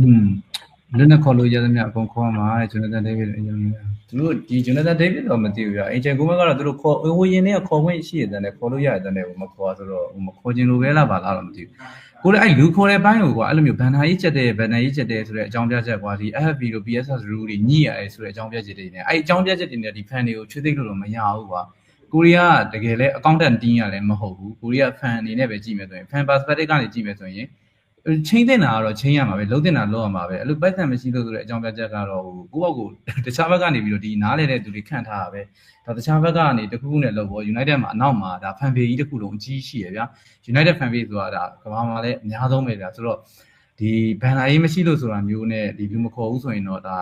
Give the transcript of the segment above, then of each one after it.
อืมလက်နဲ့ခေါ်လို့ရသမျှအကုန်ခေါ်မှာတဲ့ဂျွန်နသန်ဒေးဗစ်အရင်ကသူတို့ဒီဂျွန်နသန်ဒေးဗစ်တော့မသိဘူးဗျအင်ချန်ကိုမကတော့သူတို့ခေါ်ဝရင်နဲ့ခေါ်ခွင့်ရှိရတယ်နဲ့ခေါ်လို့ရတယ်နဲ့မခေါ်ဆိုတော့မခေါ်ခြင်းလိုပဲလားပါလားတော့မသိဘူးကိုလည်းအဲ့လူခေါ်တဲ့ဘိုင်းကိုကွာအဲ့လိုမျိုးဘန်နာကြီးချက်တဲ့ဘန်နာကြီးချက်တဲ့ဆိုတဲ့အကြောင်းပြချက်ကွာဒီ FB တို့ PSS rule တွေညှိရတယ်ဆိုတဲ့အကြောင်းပြချက်တွေနဲ့အဲ့အကြောင်းပြချက်တွေနဲ့ဒီ fan တွေကိုချွေးသိပ်လို့တော့မရဘူးကွာကိုရီးယားတကယ်လဲ accountant team ရလည်းမဟုတ်ဘူးကိုရီးယား fan အနေနဲ့ပဲကြည့်မယ်ဆိုရင် fan perspective ကနေကြည့်မယ်ဆိုရင် ချင်းတင်တာကတော့ချင်းရမှာပဲလုံးတင်တာလုံးရမှာပဲအဲ့လိုပိုက်ဆံမရှိလို့ဆိုတဲ့အကြောင်းပြချက်ကတော့ဟိုကိုယ့်ဘောက်ကိုတခြားဘက်ကနေပြီးတော့ဒီနားလေတဲ့သူတွေခန့်ထားတာပဲဒါတခြားဘက်ကနေတခုခုနဲ့လို့ပေါ့ United မှာအနောက်မှာဒါ fan page ကြီးတစ်ခုလုံးအကြီးရှိရဗျာ United fan page ဆိုတာဒါကမ္ဘာမှာလည်းအများဆုံးပဲဗျာဆိုတော့ဒီဘန်နာရေးမရှိလို့ဆိုတာမျိုးနဲ့ဒီလူမခေါ်ဘူးဆိုရင်တော့ဒါ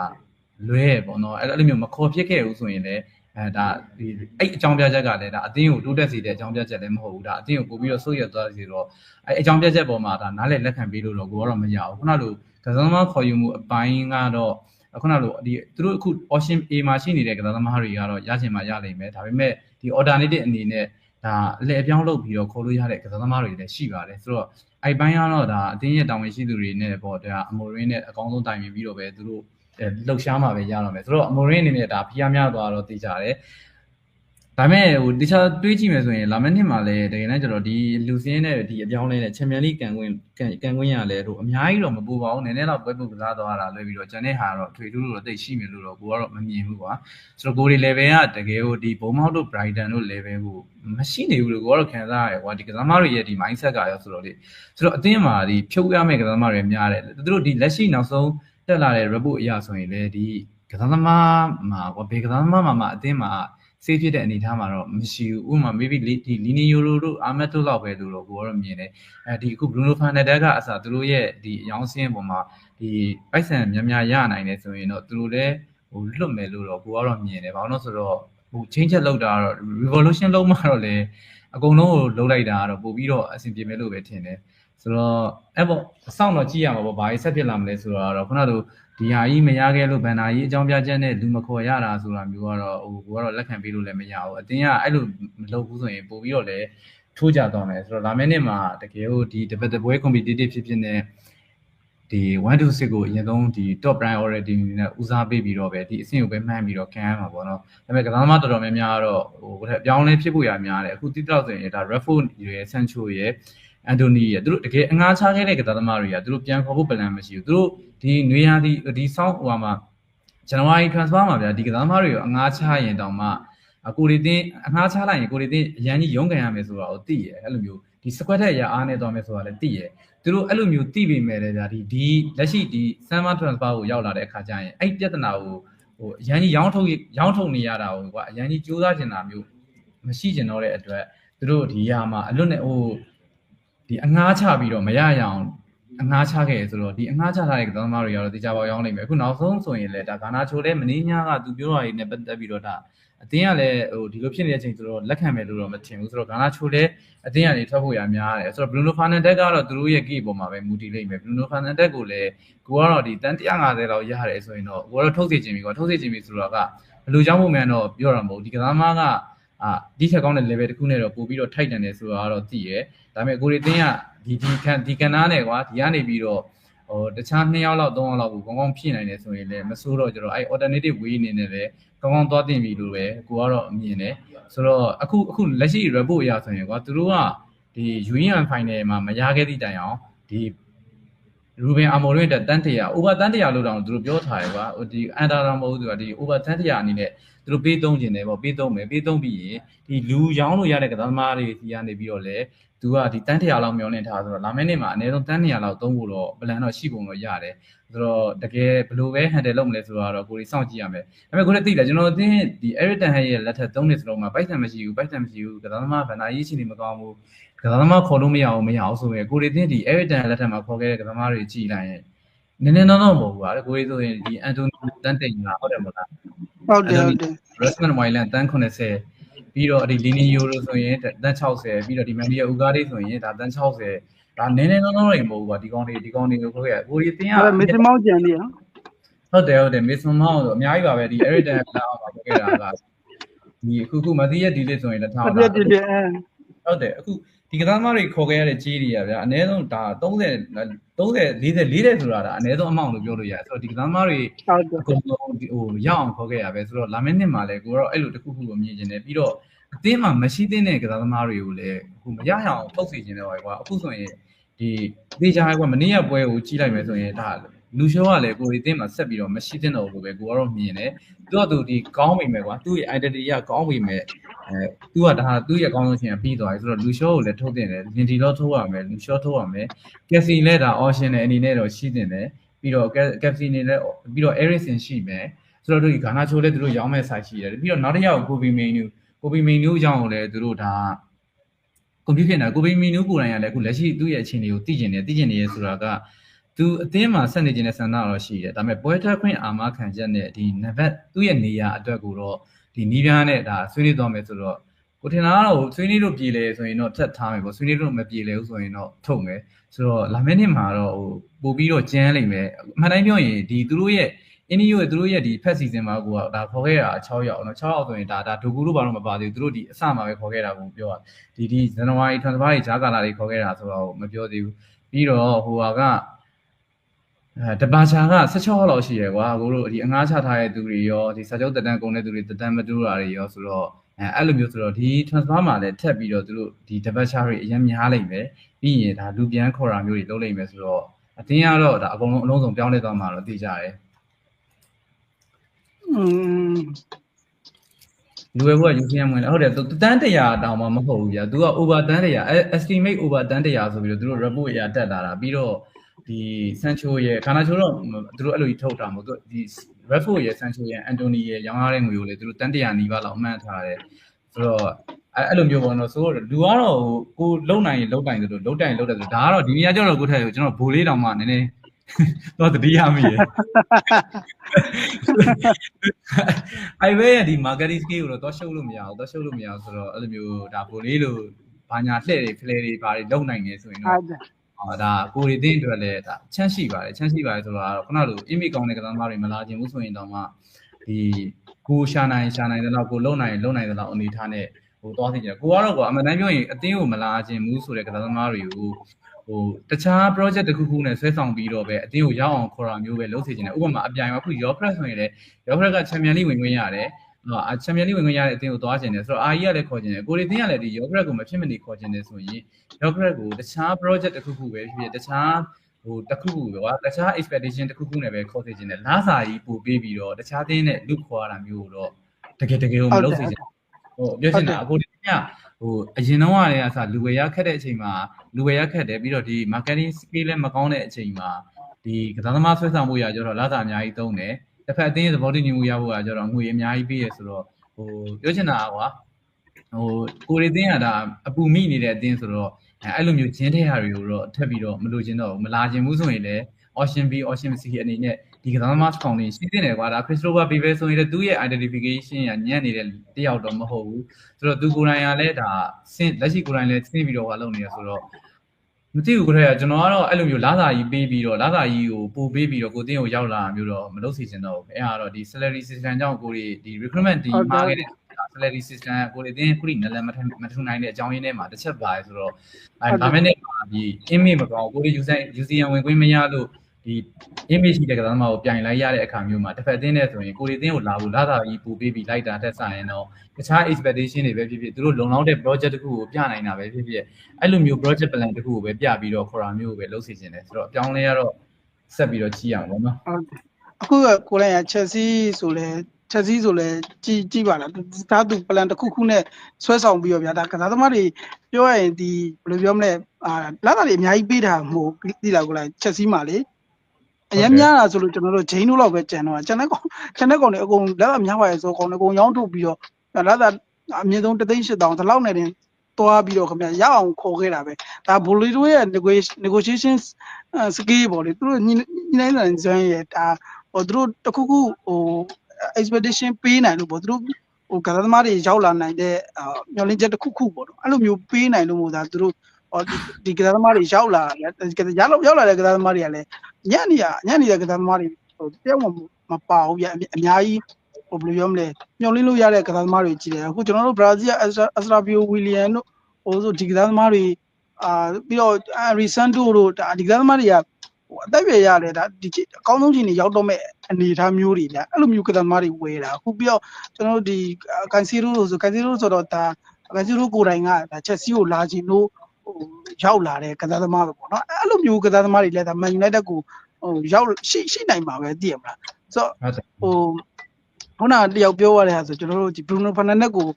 လွဲပေါ့နော်အဲ့လိုမျိုးမခေါ်ဖြစ်ခဲ့ဘူးဆိုရင်လည်း အဲဒါဒီအဲ့အကြောင်းပြချက်ကလည်းဒါအသင်းကိုတိုးတက်စေတဲ့အကြောင်းပြချက်လည်းမဟုတ်ဘူးဒါအသင်းကိုပို့ပြီးတော့ဆိုးရသွားစေတော့အဲ့အကြောင်းပြချက်ပေါ်မှာဒါနားလည်လက်ခံပေးလို့တော့ကိုကတော့မရဘူးခုနလိုကစားသမားခေါ်ယူမှုအပိုင်းကတော့ခုနလိုဒီသူတို့အခု option A မှာရှိနေတဲ့ကစားသမားတွေကတော့ရချင်မှရနိုင်မယ်ဒါပေမဲ့ဒီ alternative အနေနဲ့ဒါအလဲအပြောင်းလုပ်ပြီးတော့ခေါ်လို့ရတဲ့ကစားသမားတွေလည်းရှိပါတယ်ဆိုတော့အဲ့ပိုင်းကတော့ဒါအသင်းရဲ့တာဝန်ရှိသူတွေနဲ့ပေါ့ဒါအမိုရင်းနဲ့အကောင်းဆုံးတိုင်ပင်ပြီးတော့ပဲသူတို့အဲ လှုပ်ရှားမှာပဲရတော့မယ်ဆိုတော့အမိုရင်းအနေနဲ့ဒါဖိအားများသွားတော့သိကြတယ်ဒါပေမဲ့ဟိုတခြားတွေးကြည့်မယ်ဆိုရင်လာမယ့်နှစ်မှာလည်းတကယ်တမ်းကျတော့ဒီလူစင်းနဲ့ဒီအပြောင်းလဲနဲ့ချန်ပီယံလိကန်ခွင့်ကန်ခွင့်ရလဲတို့အများကြီးတော့မပူပါဘူးနည်းနည်းတော့ပွဲပုတ်ကစားသွားတာလွယ်ပြီးတော့ကျန်တဲ့ဟာတော့ထွေထူးလို့တော့တိတ်ရှိမယ်လို့တော့ကိုကတော့မမြင်ဘူးကွာဆိုတော့ကိုဒီ level ကတကယ်ဟိုဒီဘုံမောက်တို့ Brighton တို့ level ကိုမရှိနေဘူးလို့ကိုကတော့ခံစားရတယ်ကွာဒီကစားသမားတွေရဲ့ဒီ mindset ကရောဆိုတော့လေဆိုတော့အသင်းမှာဒီဖြုတ်ရမယ့်ကစားသမားတွေများတယ်သူတို့ဒီလက်ရှိနောက်ဆုံး တက်လာတဲ့ report အရဆိုရင်လေဒီကစားသမားမှာကွာဘယ်ကစားသမားမှာမှအသင်းမှာစေးဖြစ်တဲ့အနေအထားမှာတော့မရှိဘူးဥပမာ maybe ဒီလီနီယိုလိုတို့အာမက်တို့လောက်ပဲလို့တော့ကိုကတော့မြင်တယ်အဲဒီအခု Bruno Fernandes ကအစားသူတို့ရဲ့ဒီအယောင်းစင်းပေါ်မှာဒီပိုက်ဆံများများရနိုင်တယ်ဆိုရင်တော့သူတို့လည်းဟိုလွတ်မယ်လို့တော့ကိုကတော့မြင်တယ်ဘာလို့လဲဆိုတော့ဟို change ချက်လောက်တာတော့ revolution လုံးမှတော့လေအကုန်လုံးကိုလုံးလိုက်တာကတော့ပို့ပြီးတော့အဆင်ပြေမယ်လို့ပဲထင်တယ် ဆိုတော့အဲ့ပေါ့အဆောင်တော့ကြည့်ရမှာပေါ့ဘာကြီးဆက်ဖြစ်လာမလဲဆိုတော့ခုနကလိုဒီဟာကြီးမရခဲ့လို့ဘန်နာကြီးအကြောင်းပြချက်နဲ့လူမခေါ်ရတာဆိုတာမျိုးကတော့ဟိုကိုကတော့လက်ခံပေးလို့လည်းမရဘူးအတင်းကအဲ့လိုမလုပ်ဘူးဆိုရင်ပို့ပြီးတော့လည်းထိုးကြသွားမယ်ဆိုတော့လာမယ့်နှစ်မှာတကယ်လို့ဒီတပတ်တပွဲ competitive ဖြစ်ဖြစ်နဲ့ဒီ1 to 6ကိုအရင်ဆုံးဒီ top priority နဲ့ဦးစားပေးပြီးတော့ပဲဒီအဆင့်ကိုပဲမှန်းပြီးတော့ခံရမှာပေါ့နော်ဒါပေမဲ့ကစားသမားတော်တော်များများကတော့ဟိုအပြောင်းလဲဖြစ်ဖို့ရများတယ်အခုတိတောက်ဆိုရင်ဒါ Rafford ရဲ့ Sancho ရဲ့ အန်တိုနီရဲ့သူတို့တကယ်အငှားချခဲ့တဲ့ကစားသမားတွေကသူတို့ပြန်ခေါ်ဖို့ plan မရှိဘူးသူတို့ဒီနွေရာသီဒီဆောင်းဟိုမှာဇန်နဝါရီ transfer မှာဗျာဒီကစားသမားတွေကိုအငှားချရင်တောင်မှအကိုရီတင်းအငှားချလိုက်ရင်ကိုရီတင်းအရန်ကြီးရုန်းကန်ရမယ်ဆိုတာကိုသိရအဲ့လိုမျိုးဒီ squad ထက်ရအားနေသွားမယ်ဆိုတာလည်းသိရသူတို့အဲ့လိုမျိုးသိပေမဲ့လည်းဗျာဒီဒီလက်ရှိဒီ summer transfer ကိုရောက်လာတဲ့အခါကျရင်အဲ့ပြဿနာကိုဟိုအရန်ကြီးရောင်းထုတ်ရောင်းထုတ်နေရတာကိုကွာအရန်ကြီးစူးစမ်းနေတာမျိုးမရှိကျင်တော့တဲ့အတွက်သူတို့ဒီရာမှာအလွတ်နဲ့ဟို ဒီအငှားချပြီးတော့မရရအောင်အငှားချခဲ့ဆိုတော့ဒီအငှားချထားတဲ့ကစားသမားတွေကတော့တေချာပေါရောင်းနိုင်မယ်အခုနောက်ဆုံးဆိုရင်လည်းဒါဂါနာချိုလည်းမင်းညာကသူပြောတာတွေနဲ့ပတ်သက်ပြီးတော့ဒါအတင်းကလည်းဟိုဒီလိုဖြစ်နေတဲ့အချိန်ဆိုတော့လက်ခံမယ်လို့တော့မထင်ဘူးဆိုတော့ဂါနာချိုလည်းအတင်းကနေထွက်ဖို့ရများတယ်ဆိုတော့ Bruno Fernandes ကတော့သူတို့ရဲ့ key ပေါ်မှာပဲမူတည်လိမ့်မယ် Bruno Fernandes ကိုလည်းကိုကတော့ဒီတန်150လောက်ရတယ်ဆိုရင်တော့ကိုကတော့ထုတ်စေချင်ပြီကွာထုတ်စေချင်ပြီဆိုတော့ကဘယ်လိုကြောင့်မို့မှန်းတော့ပြောတာမဟုတ်ဒီကစားသမားက အာဒီထက်ကောင်းတဲ့ level တစ်ခုနဲ့တော့ပို့ပြီးတော့ထိုက်တန်တယ်ဆိုတာကတော့သိရဲဒါပေမဲ့ကိုရီတင်းကဒီဒီခံဒီကနားနဲ့ကွာဒီကနေပြီးတော့ဟိုတခြား2ယောက်လောက်3ယောက်လောက်ကိုကောင်းကောင်းဖြည့်နိုင်တယ်ဆိုရင်လည်းမဆိုးတော့ကြတော့အဲ့ alternative way အနေနဲ့လည်းကောင်းကောင်းသွားတင်ပြီလို့ပဲကိုကတော့အမြင်တယ်ဆိုတော့အခုအခုလက်ရှိ report အရဆိုရင်ကွာသူတို့ကဒီ UN final မှာမရခဲ့သည့်တိုင်အောင်ဒီရူဘင်အာမိုရင်တက်တန်းတရာ over တန်းတရာလို့တောင်သူတို့ပြောထားတယ်ကွာဟိုဒီအန်တာတော်မဟုတ်သူကဒီ over တန်းတရာအနေနဲ့ သူတို့ပေးသုံးခြင်းတယ်ပေါ့ပေးသုံးမယ်ပေးသုံးပြီးရင်ဒီလူရောင်းလို့ရတဲ့ကစားသမားတွေစီကနေပြီးတော့လေသူကဒီတန်းတရာလောက်မျောနေထားဆိုတော့လာမယ့်နေ့မှာအနည်းဆုံးတန်းတရာလောက်သုံးဖို့တော့ plan တော့ရှိပုံတော့ရတယ်ဆိုတော့တကယ်ဘယ်လိုပဲ handle လုပ်မလဲဆိုတော့ကိုကြီးစောင့်ကြည့်ရမယ်ဒါပေမဲ့ကိုလည်းသိတယ်ကျွန်တော်အသိဒီ Eric Ten Hag ရဲ့လက်ထက်3နှစ်စလုံးမှာပိုက်ဆံမရှိဘူးပိုက်ဆံမရှိဘူးကစားသမားဗန်နာရေးရှိနေမကောင်းဘူးကစားသမားခေါ်လို့မရအောင်မရအောင်ဆိုရင်ကိုရီတင်းဒီ Eric Ten လက်ထက်မှာခေါ်ခဲ့တဲ့ကစားသမားတွေကြည်လိုက်ရင်နည်းနည်းတော့တော့မဟုတ်ဘူးကွာကိုရီဆိုရင်ဒီ Anthony တန်းတိန်ကဟုတ်တယ်မလား ဟုတ်တယ်ဟုတ်တယ် Rasmus Hojlund တန်း80ပြီးတော့ဒီ Lini Euro ဆိုရင်တန်း60ပြီးတော့ဒီ Mandia Ugarte ဆိုရင်ဒါတန်း60ဒါနည်းနည်းတော့တော့တွေမဟုတ်ဘူးကွာဒီကောင်းတွေဒီကောင်းတွေကိုခေါ်ခဲ့ကိုရီတင်းကအဲ့မစ်မောက်ကြံနေဟာဟုတ်တယ်ဟုတ်တယ် Miss Mama ဆိုအများကြီးပါပဲဒီ Eric Ten လာအောင်ပါခေါ်ခဲ့တာကဒီအခုခုမသိရဲ့ဒီလေးဆိုရင်လည်းထားအအောင်ပြည့်ပြည့်အဲဟုတ်တယ်အခု ဒီဒီကစားသမားတွေခေါ်ခဲ့ရတဲ့ကြီးတွေကဗျာအနည်းဆုံးဒါ30 30 40 40ဆိုတာဒါအနည်းဆုံးအမောင့်လို့ပြောလို့ရတယ်ဆိုတော့ဒီကစားသမားတွေဟုတ်တယ်အကုန်လုံးဒီဟိုရအောင်ခေါ်ခဲ့ရပဲဆိုတော့လာမယ့်နှစ်မှာလည်းကိုကတော့အဲ့လိုတစ်ခုခုကိုမြင်နေတယ်ပြီးတော့အသင်းမှာမရှိသင့်တဲ့ကစားသမားတွေကိုလည်းဟိုမရရအောင်ထုတ်စီခြင်းတော့ကွာအခုဆိုရင်ဒီဒေချာကွာမနေ့ကပွဲကိုကြီးလိုက်မယ်ဆိုရင်ဒါ လူရှောကလည်းကိုရီအသင်းမှာဆက်ပြီးတော့မရှိသင့်တော့ဘူးပဲကိုကတော့မြင်တယ်သူကသူဒီကောင်းပြီမယ်ကွာသူ့ရဲ့ identity ကကောင်းပြီမယ်အဲသူကဒါသူ့ရဲ့အကောင်းဆုံးရှင်ပြီးသွားပြီဆိုတော့လူရှောကိုလည်းထုတ်တင်တယ်လင်ဒီတော့ထုတ်ရမယ်လူရှောထုတ်ရမယ်ကက်စီလည်းဒါ option နဲ့အနေနဲ့တော့ရှိတင်တယ်ပြီးတော့ကက်စီနေလည်းပြီးတော့ Ericsson ရှိမယ်ဆိုတော့တို့ဒီဂါနာချိုလည်းသူတို့ရောင်းမဲ့ site ရှိတယ်ပြီးတော့နောက်တစ်ယောက်ကိုဘီမီနူကိုဘီမီနူကြောင့်လည်းသူတို့ဒါကွန်ပျူတာနဲ့ကိုဘီမီနူကိုယ်တိုင်ကလည်းအခုလက်ရှိသူ့ရဲ့အခြေအနေကိုသိကျင်တယ်သိကျင်နေရဆိုတာက သူအသင်းမှာဆက်နေခြင်းနဲ့ဆန္ဒတော့ရှိတယ်ဒါပေမဲ့ပွဲထွက်ခွင့်အာမခံချက်နဲ့ဒီနံပါတ်သူ့ရဲ့နေရာအတွက်ကိုတော့ဒီနီးပြားနဲ့ဒါဆွေးနွေးသွားမယ်ဆိုတော့ကိုထင်တာကတော့ဆွေးနွေးလို့ပြည်လေဆိုရင်တော့ထပ်ထားမယ်ပေါ့ဆွေးနွေးလို့မပြည်လေဘူးဆိုရင်တော့ထုတ်မယ်ဆိုတော့လာမယ့်နှစ်မှာတော့ဟိုပို့ပြီးတော့ကျန်းလိမ့်မယ်အမှန်တိုင်းပြောရင်ဒီသူတို့ရဲ့အင်းဒီယိုရဲ့သူတို့ရဲ့ဒီဖက်စီဇန်မှာကိုကဒါခေါ်ခဲ့တာ6ရောက်နော်6ရောက်ဆိုရင်ဒါဒါဒိုကူတို့ဘာလို့မပါသေးဘူးသူတို့ဒီအစမှာပဲခေါ်ခဲ့တာကိုပြောတာဒီဒီဇန်နဝါရီ transfer တွေဂျာကာလာတွေခေါ်ခဲ့တာဆိုတော့မပြောသေးဘူးပြီးတော့ဟိုဟာက အဲတပါချာက16လောက်ရှိရယ်ကွာကိုတို့ဒီအငားချထားတဲ့သူတွေရောဒီစာချုပ်တက်တန်းကုန်တဲ့သူတွေတက်တန်းမတူတာတွေရောဆိုတော့အဲအဲ့လိုမျိုးဆိုတော့ဒီ transfer မှာလည်းထက်ပြီးတော့သူတို့ဒီတပတ်ချာတွေအရင်များလိမ့်မယ်ပြီးရင်ဒါလူပြန်ခေါ်တာမျိုးတွေလုပ်လိမ့်မယ်ဆိုတော့အတင်းကတော့ဒါအကုန်လုံးအလုံးစုံပြောင်းလဲသွားမှာတော့သိကြတယ်อืมလူဝဲဘုက UCM ဝင်လာဟုတ်တယ်သူတန်းတရာတောင်မှမဟုတ်ဘူးဗျာသူက over တန်းတရာ estimate over တန်းတရာဆိုပြီးတော့သူတို့ report အရာတက်လာတာပြီးတော့ ဒီဆန်ချိုရဲ့ခါနာချိုတော့သူတို့အဲ့လိုကြီးထုတ်တာမဟုတ်သူဒီ report ရဲ့ဆန်ချိုရဲ့အန်တိုနီရဲ့ရောင်းရတဲ့ငွေကိုလေသူတို့တန်းတရာနီးပါးလောက်အမှတ်ထားတယ်ဆိုတော့အဲ့အဲ့လိုမျိုးပေါ့နော်ဆိုတော့လူကတော့ဟိုကိုလုံနိုင်ရင်လုံတိုင်တယ်လို့လုံတိုင်လုံတယ်ဆိုဒါကတော့ဒီနေရာကျတော့ကိုထက်ကျွန်တော်ဘိုးလေးတောင်မှနည်းနည်းတော့တတိယမိရယ်အိုင်ဝဲရဲ့ဒီ marketing skill ကိုတော့တော့ရှုပ်လို့မရဘူးတော့ရှုပ်လို့မရဘူးဆိုတော့အဲ့လိုမျိုးဒါဘိုးလေးလိုဘာညာလှဲ့တွေဖလဲတွေဘာတွေလုံနိုင်နေဆိုရင်ဟုတော့တ်တယ်အာ ဒါကိုရီတင်းအတွက်လည်းဒါချမ်းရှိပါတယ်ချမ်းရှိပါတယ်ဆိုတော့ခုနလို image ကောင်းတဲ့ကစားသမားတွေမလာခြင်းဘူးဆိုရင်တော့မှဒီကိုရှာနိုင်ရှာနိုင်တဲ့လောက်ကိုလုံနိုင်လုံနိုင်တဲ့လောက်အနေထားနဲ့ဟိုသွားသိကြတယ်ကိုကတော့ကွာအမှန်တမ်းပြောရင်အတင်းကိုမလာခြင်းဘူးဆိုတဲ့ကစားသမားတွေကိုဟိုတခြား project တစ်ခုခုနဲ့ဆွဲဆောင်ပြီးတော့ပဲအတင်းကိုရောက်အောင်ခေါ်တာမျိုးပဲလုပ်စေချင်တယ်ဥပမာအပြိုင်မှာအခု Yopress ဆိုရင်လည်း Yopress က Champion League ဝင်ခွင့်ရတယ် အာ Champion League ဝင်ခွင့်ရတဲ့အတင်းကိုသွားချင်တယ်ဆိုတော့အာကြီးကလည်းခေါ်ချင်တယ်ကိုရီတင်းကလည်းဒီ Yopress ကိုမဖြစ်မနေခေါ်ချင်တယ်ဆိုရင် Yopress ကိုတခြား project တစ်ခုခုပဲဖြစ်ဖြစ်တခြားဟိုတစ်ခုခုပဲကွာတခြား expectation တစ်ခုခုနဲ့ပဲခေါ်စေချင်တယ်လားစာကြီးပို့ပေးပြီးတော့တခြားတင်းနဲ့လူခေါ်ရတာမျိုးတော့တကယ်တကယ်ကိုမလုပ်စေချင်ဟိုပြောချင်တာအခုဒီကဟိုအရင်တော့ကလည်းအစားလူဝယ်ရခက်တဲ့အချိန်မှာလူဝယ်ရခက်တယ်ပြီးတော့ဒီ marketing skill လည်းမကောင်းတဲ့အချိန်မှာဒီကစားသမားဆွဲဆောင်မှုရကြတော့လာစာအများကြီးသုံးတယ် တစ်ဖက်အတင်းရဲ့သဘောတူညီမှုရဖို့ကကြတော့ငွေအများကြီးပေးရဆိုတော့ဟိုပြောချင်တာကွာဟိုကိုရီတင်းကဒါအပူမိနေတဲ့အတင်းဆိုတော့အဲအဲ့လိုမျိုးဂျင်းတဲ့ဟာတွေကိုတော့ထပ်ပြီးတော့မလိုချင်တော့ဘူးမလာချင်ဘူးဆိုရင်လည်း option B option C အနေနဲ့ဒီကစားသမားတစ်ကောင်လေးရှိတင်တယ်ကွာဒါ Christopher Bebe ဆိုရင်လည်းသူ့ရဲ့ identification ကညံ့နေတဲ့တယောက်တော့မဟုတ်ဘူးဆိုတော့သူကိုယ်တိုင်ကလည်းဒါစင်လက်ရှိကိုယ်တိုင်လည်းစင်းပြီးတော့ဟာလုပ်နေရဆိုတော့ မသိဘူးကိုယ်တိုင်ကကျွန်တော်ကတော့အဲ့လိုမျိုးလာစာကြီးပေးပြီးတော့လာစာကြီးကိုပို့ပေးပြီးတော့ကိုတင်းကိုရောက်လာမျိုးတော့မလုပ်စီချင်တော့ဘူးအဲ့ဒါတော့ဒီ salary system ကြောင့်ကိုရီဒီ recruitment team မှာခဲ့တဲ့ salary system ကိုရီတင်းခုဒီနလည်းမထမထူနိုင်တဲ့အကြောင်းရင်းထဲမှာတစ်ချက်ပါတယ်ဆိုတော့အဲဒါမဲ့နဲ့ဒီ image မကောင်းကိုရီ user user ဝင်ခွင့်မရလို့ ဒီ image ရှိတဲ့ကစားသမားကိုပြိုင်လိုက်ရတဲ့အခါမျိုးမှာတစ်ဖက်တင်းနဲ့ဆိုရင်ကိုရီတင်းကိုလာဖို့လာတာကြီးပို့ပေးပြီးလိုက်တာတက်ဆိုင်ရင်တော့တခြား expectation တွေပဲဖြစ်ဖြစ်သူတို့လုံလောက်တဲ့ project တစ်ခုကိုပြနိုင်တာပဲဖြစ်ဖြစ်အဲ့လိုမျိုး project plan တစ်ခုကိုပဲပြပြီးတော့ခေါ်တာမျိုးကိုပဲလုပ်စီခြင်းတယ်ဆိုတော့အပြောင်းလဲရတော့ဆက်ပြီးတော့ကြည့်ရအောင်ပေါ့နော်ဟုတ်တယ်အခုကကိုလိုင်းကချက်စီဆိုလဲချက်စီဆိုလဲကြည်ကြည်ပါလားဒါသူ plan တစ်ခုခုနဲ့ဆွဲဆောင်ပြီးတော့ဗျာဒါကစားသမားတွေပြောရရင်ဒီဘယ်လိုပြောမလဲအာလာတာတွေအများကြီးပေးတာမဟုတ်ဒီလားကိုလိုင်းချက်စီမှာလေ အရင်များတာဆိုလို့ကျွန်တော်တို့ဂျိန်းတို့လောက်ပဲကြံတော့ကျန်တဲ့ကောင်ကျန်တဲ့ကောင်တွေအကုန်လက်အများပါရဲ့ဆိုကောင်တွေအကုန်ရောင်းထုတ်ပြီးတော့လာတာအမြင့်ဆုံး3,800ဒီလောက်နဲ့တင်သွားပြီးတော့ခင်ဗျရအောင်ခေါ်ခဲ့တာပဲဒါဘိုလီတို့ရဲ့ negotiation skill ပေါ့လေသူတို့ညညနိုင်တဲ့ဇွမ်းရဲ့ဒါဟိုသူတို့တခုခုဟို expedition ပေးနိုင်လို့ပေါ့သူတို့ဟိုကစားသမားတွေရောက်လာနိုင်တဲ့မျောလင်းချက်တစ်ခုခုပေါ့နော်အဲ့လိုမျိုးပေးနိုင်လို့မို့ဒါသူတို့ဟော ဒီကစားသမားတွေရောက်လာရရောက်ရောက်လာတဲ့ကစားသမားတွေကလည်းညံ့နေရညံ့နေတဲ့ကစားသမားတွေဟိုတယောက်မှမပါဘူးဗျအများကြီးဟိုဘယ်လိုပြောမလဲမျောလင်းလို့ရတဲ့ကစားသမားတွေကြီးတယ်အခုကျွန်တော်တို့ဘရာဇီးကအက်စထရာဘီယိုဝီလီယန်တို့ဟိုဆိုဒီကစားသမားတွေအာပြီးတော့ရီဆန်တိုတို့ဒါဒီကစားသမားတွေကဟိုအသက်ပြည့်ရတယ်ဒါဒီအကောင်းဆုံးချိန်တွေရောက်တော့မဲ့အနေအထားမျိုးတွေလားအဲ့လိုမျိုးကစားသမားတွေဝယ်တာအခုပြီးတော့ကျွန်တော်တို့ဒီကန်စီရိုလို့ဆိုကန်စီရိုဆိုတော့ဒါကန်စီရိုကိုယ်တိုင်ကဒါချက်စီကိုလာခြင်းလို့ ဟိုရောက်လာတဲ့ကစားသမားပဲပေါ့နော်အဲ့လိုမျိုးကစားသမားတွေလည်းဒါမန်ယူနိုက်တက်ကိုဟိုရောက်ရှိရှိနိုင်မှာပဲသိရမလားဆိုတော့ဟုတ်တယ်ဟိုခုနကတယောက်ပြောရတဲ့ဟာဆိုကျွန်တော်တို့ဒီ Bruno Fernandes ကို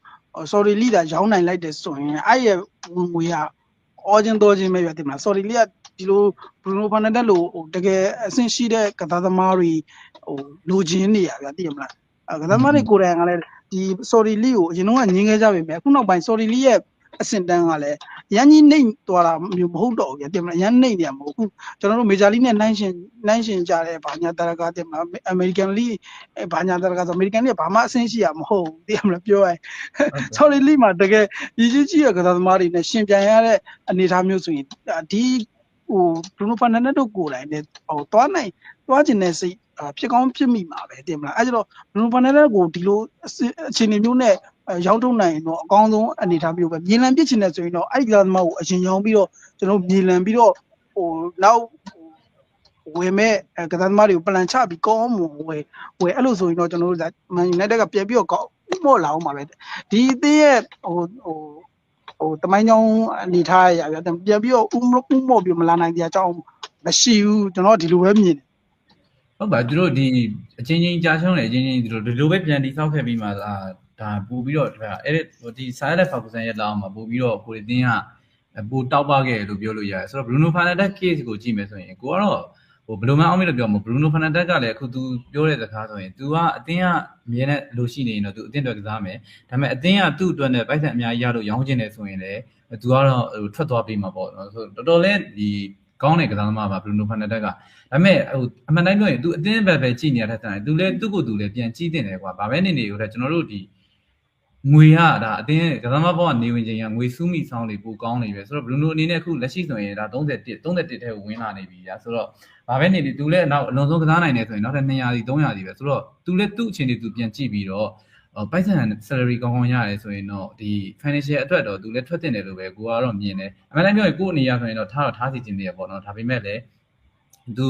sorry လိတာရောင်းနိုင်လိုက်တယ်ဆိုရင်အဲ့ရဲ့ဝင်ငွေကအောချင်းတော်ချင်းပဲပြတယ်မလား sorry လိကဒီလို Bruno Fernandes လို့ဟိုတကယ်အဆင့်ရှိတဲ့ကစားသမားတွေဟိုလိုချင်နေရဗျာသိရမလားအဲကစားသမားတွေကိုယ်တိုင်ကလည်းဒီ sorry လိကိုအရင်တော့ငင်းခဲ့ကြပြီမယ်အခုနောက်ပိုင်း sorry လိရဲ့ အဆင့်တန်းကလည်းရန်ကြီးနှိမ့်သွားတာမျိုးမဟုတ်တော့ဘူးဗျာတင်မလားရန်နှိမ့်နေရမဟုတ်ဘူးကျွန်တော်တို့မေဂျာလိနဲ့နှိုင်းရှင်နှိုင်းရှင်ကြတဲ့ဘာညာတရကာတင်မလားအမေရိကန်လိအဲဘာညာတရကာဆိုအမေရိကန်လိဘာမှအဆင့်ရှိရမဟုတ်ဘူးသိရမလားပြောရရင် sorry လိမှာတကယ်ရည်ကြီးကြီးရဲ့ကစားသမားတွေနဲ့ရှင်ပြန်ရတဲ့အနေအထားမျိုးဆိုရင်ဒီဟိုဘရူနိုဖာနန်ဒက်တို့ကိုယ်တိုင်နဲ့ဟိုသွားနိုင်သွားကျင်တဲ့စိတ်ဖြစ်ကောင်းဖြစ်မိမှာပဲတင်မလားအဲကျတော့ဘရူနိုဖာနန်ဒက်ကိုဒီလိုအခြေအနေမျိုးနဲ့ ရောင်းထုတ်နိုင်ရင်တော့အကောင်းဆုံးအနေအထားမျိုးပဲမြေလံပြစ်ချင်တဲ့ဆိုရင်တော့အဲ့ဒီကစားသမားကိုအရင်ရောင်းပြီးတော့ကျွန်တော်မြေလံပြီးတော့ဟိုနောက်ဝယ်မဲ့ကစားသမားတွေကိုပလန်ချပြီးကောင်းမွန်ဝယ်ဝယ်အဲ့လိုဆိုရင်တော့ကျွန်တော်တို့မန်ယူနိုက်တက်ကပြန်ပြီးတော့ကောင်းမော့လာအောင်ပါပဲဒီအသင်းရဲ့ဟိုဟိုဟိုတမိုင်းကြောင်းအနေထားရရပြန်ပြီးတော့ဥမဥမော့ပြီးမလာနိုင်တဲ့အကြောင်းမရှိဘူးကျွန်တော်ဒီလိုပဲမြင်တယ်ဟုတ်ပါသူတို့ဒီအချင်းချင်းကြားရှုံးတယ်အချင်းချင်းသူတို့ဒီလိုပဲပြန်တိဆောက်ခဲ့ပြီးမှအာ ဒါပို့ပြီးတော့ဒါအဲ့ဒီဒီ Silent Ferguson ရဲ့လောက်မှာပို့ပြီးတော့ကိုရီတင်းကပို့တောက်ပခဲ့လို့ပြောလို့ရတယ်ဆိုတော့ Bruno Fernandes case ကိုကြည့်မယ်ဆိုရင်ကိုကတော့ဟိုဘယ်လိုမှအောင်မလို့ပြောမှာ Bruno Fernandes ကလည်းအခု तू ပြောတဲ့စကားဆိုရင် तू ကအတင်းကအမြဲတမ်းလိုရှိနေရင်တော့ तू အတင်းအတွက်ကစားမယ်ဒါပေမဲ့အတင်းကသူ့အတွက်နဲ့ပိုက်ဆံအများကြီးရလို့ရောင်းချင်တယ်ဆိုရင်လည်း तू ကတော့ဟိုထွက်သွားပြီးမှာပေါ့နော်ဆိုတော်တော်လေးဒီကောင်းတဲ့ကစားသမားပါ Bruno Fernandes က ဒါပေမဲ့ဟိုအမှန်တိုင်းပြောရင် तू အတင်းဘက်ပဲကြည်နေရတဲ့တိုင် तू လည်းသူ့ကိုယ်သူလည်းပြန်ကြည့်တင်တယ်ကွာ။ဘာပဲနေနေရောတဲ့ကျွန်တော်တို့ဒီ ငွေရဒါအတင်းကစားမဘောကနေဝင်ချိန်ကငွေစုမိဆောင်းတွေပိုကောင်းနေပဲဆိုတော့ဘလူးနိုအနေနဲ့အခုလက်ရှိဆိုရင်ဒါ31 31ထဲကိုဝင်လာနေပြီညာဆိုတော့ဘာပဲနေဒီသူလည်းနောက်အလွန်ဆုံးကစားနိုင်တယ်ဆိုရင်နောက်ထပ်200စီ300စီပဲဆိုတော့သူလည်းသူ့အခြေအနေသူပြန်ကြည့်ပြီးတော့ပိုက်ဆံ salary ကောင်းကောင်းရတယ်ဆိုရင်တော့ဒီ financial အတွက်တော့သူလည်းထွက်တင်တယ်လို့ပဲကိုကတော့မြင်တယ်အမှန်တမ်းပြောရင်ကို့အနေရဆိုရင်တော့ထားတော့ထားစီခြင်းတွေပေါ့နော်ဒါပေမဲ့လည်းသူ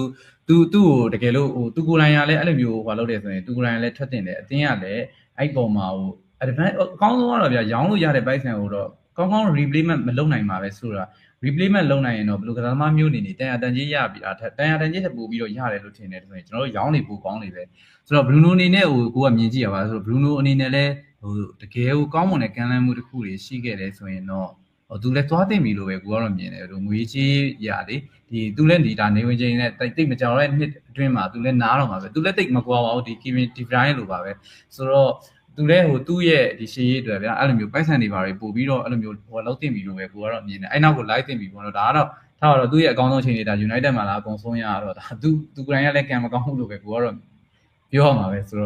သူသူ့ကိုတကယ်လို့ဟိုသူကိုယ်တိုင်ကလည်းအဲ့လိုမျိုးဟိုလုပ်တယ်ဆိုရင်သူကိုယ်တိုင်ကလည်းထွက်တင်တယ်အတင်းကလည်းအဲ့ပုံမှာဟို advance အကောင်းဆုံးကတော့ဗျာရောင်းလို့ရတဲ့ပိုက်ဆံကိုတော့ကောင်းကောင်း replayment မလုပ်နိုင်ပါပဲဆိုတာ replayment လုပ်နိုင်ရင်တော့ဘယ်လိုကစားသမားမျိုးနေနေတန်ရတန်ကြီးရပြီးတာတန်ရတန်ကြီးထပ်ပို့ပြီးတော့ရတယ်လို့ထင်တယ်ဆိုရင်ကျွန်တော်တို့ရောင်းနေပိုကောင်းနေပဲဆိုတော့ Bruno အနေနဲ့ဟိုကိုကမြင်ကြည့်ရပါဆိုတော့ Bruno အနေနဲ့လည်းဟိုတကယ်ကိုကောင်းမွန်တဲ့ကမ်းလှမ်းမှုတစ်ခုတွေရှိခဲ့တယ်ဆိုရင်တော့ဟိုသူလည်းသွားသိမ့်ပြီလို့ပဲကိုကတော့မြင်တယ်ဟိုငွေချေးရလေဒီသူလည်းဒီဒါနေဝင်ချင်းနဲ့တိတ်မကြောင်တဲ့နှစ်အတွင်းမှာသူလည်းနားတော့မှာပဲသူလည်းတိတ်မကွာပါဘူးဒီ Kevin De Bruyne လိုပါပဲဆိုတော့ သူလည်းဟိုသူ့ရဲ့ဒီရှေးရေးတွေဗျာအဲ့လိုမျိုးပိုက်ဆံတွေပါတွေပို့ပြီးတော့အဲ့လိုမျိုးဟိုလောက်တင်ပြီလို့ပဲကိုကတော့မြင်တယ်အဲ့နောက်ကို live တင်ပြီပေါ့နော်ဒါကတော့ထားတော့သူ့ရဲ့အကောင်းဆုံးအချိန်တွေဒါ United မှာလာအကုန်ဆုံးရတော့ဒါသူသူကိုယ်တိုင်ကလည်းကံမကောင်းဘူးလို့ပဲကိုကတော့ပြောရမှာပဲဆိုတော့